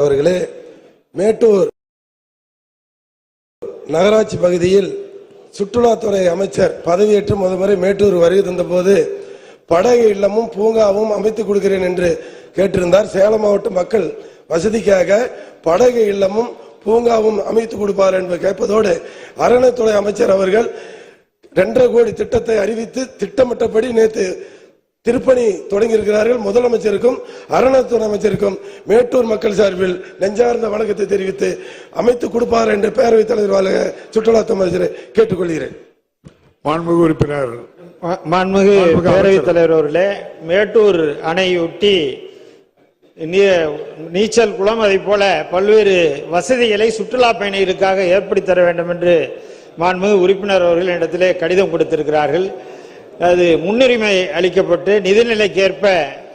அவர்களே மேட்டூர் நகராட்சி பகுதியில் சுற்றுலாத்துறை அமைச்சர் பதவியேற்று முதல் முறை மேட்டூர் வருகை தந்தபோது படகு இல்லமும் பூங்காவும் அமைத்துக் கொடுக்கிறேன் என்று கேட்டிருந்தார். சேலம் மாவட்ட மக்கள் வசதிக்காக படகு இல்லமும் பூங்காவும் அமைத்து கொடுப்பார் என்று கேட்பதோடு அறநிலைத்துறை அமைச்சர் அவர்கள் இரண்டரை கோடி திட்டத்தை அறிவித்து திட்டமிட்டபடி நேற்று திருப்பணி தொடங்கியிருக்கிறார்கள். முதலமைச்சருக்கும் அறநிலையத்துறை அமைச்சருக்கும் மேட்டூர் மக்கள் சார்பில் நெஞ்சார்ந்த வணக்கத்தை தெரிவித்து அமைத்து கொடுப்பார் என்று பேரவைத் தலைவர் வாழ சுற்றுலாத்துறை அமைச்சரை கேட்டுக்கொள்கிறேன். மாண்புமிகு உறுப்பினர். மா- மாண்புமிகு பேரவைத். தலைவர் அவர்களே மேட்டூர் அணையொட்டி நீ- நீச்சல் குளம் அதை போல பல்வேறு வசதிகளை சுற்றுலா பயணிகளுக்காக ஏற்படுத்தி தர வேண்டும் என்று மாண்புமிகு உறுப்பினர் அவர்கள் இடத்திலே கடிதம் கொடுத்திருக்கிறார்கள். அது முன்னுரிமை அளிக்கப்பட்டு நிதிநிலைக்கேற்ப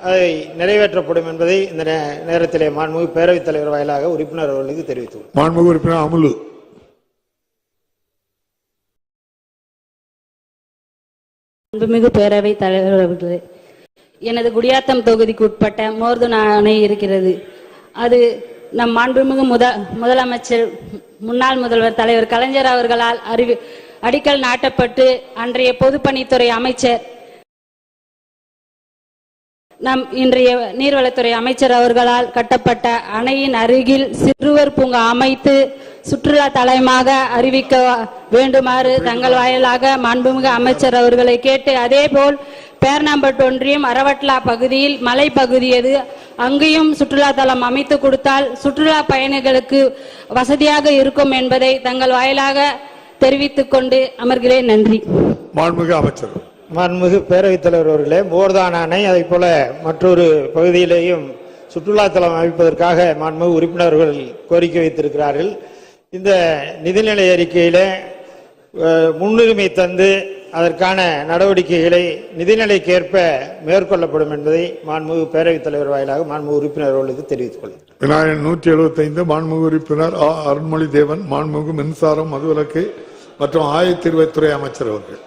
அதை நிறைவேற்றப்படும் என்பதை இந்த நே- நேரத்திலே மாண்புமிகு பேரவைத் தலைவர் வாயிலாக உறுப்பினர் அவர்களுக்கு தெரிவித்துள்ளோம் மாண்புமிகு உறுப்பினர் அமுலு. அன்புமிகு பேரவை தலைவர் அவர்களே எனது குடியாத்தம் தொகுதிக்கு உட்பட்ட மோர்துனா அணை இருக்கிறது. அது நம் மாண்புமிகு முத முதலமைச்சர் முன்னாள் முதல்வர் தலைவர் கலைஞர் அவர்களால் அறிவி அடிக்கல் நாட்டப்பட்டு அன்றைய பொதுப்பணித்துறை அமைச்சர் நம் இன்றைய நீர்வளத்துறை அமைச்சர் அவர்களால் கட்டப்பட்ட அணையின் அருகில் சிறுவர் பூங்கா அமைத்து சுற்றுலா தலமாக அறிவிக்க வேண்டுமாறு தங்கள் வாயிலாக மாண்புமிகு அமைச்சர் அவர்களை கேட்டு அதேபோல் பேர்ணாம்பட்டு ஒன்றியம் அரவட்லா பகுதியில் பகுதி அது அங்கேயும் சுற்றுலா தலம் அமைத்து கொடுத்தால் சுற்றுலா பயணிகளுக்கு வசதியாக இருக்கும் என்பதை தங்கள் வாயிலாக தெரிவித்துக் கொண்டு அமர்கிறேன். நன்றி. மாண்புமிகு அமைச்சர். மாண்புமிகு பேரவைத் தலைவர் அவர்களே போர்தான் அணை அதை போல மற்றொரு பகுதியிலேயும் சுற்றுலாத்தலம் அமைப்பதற்காக மாண்புமிகு உறுப்பினர்கள் கோரிக்கை வைத்திருக்கிறார்கள். இந்த நிதிநிலை அறிக்கையிலே முன்னுரிமை தந்து அதற்கான நடவடிக்கைகளை நிதிநிலைக்கேற்ப மேற்கொள்ளப்படும் என்பதை மாண்புமிகு பேரவைத் தலைவர் வாயிலாக மாண்புமிகு உறுப்பினர் அவர்களுக்கு தெரிவித்துக் கொள்கிறேன் விநாயகன் நூற்றி எழுபத்தைந்து மாண்புமிகு உறுப்பினர் ஆ. அருண்மொழி தேவன் மாண்புமிகு மின்சாரம் மதுவிலக்கு மற்றும் ஆயத்தீர்வைத்துறை அமைச்சர் அவர்கள்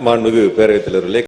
மாண்புமிகு பேரவைத் தலைவர்களே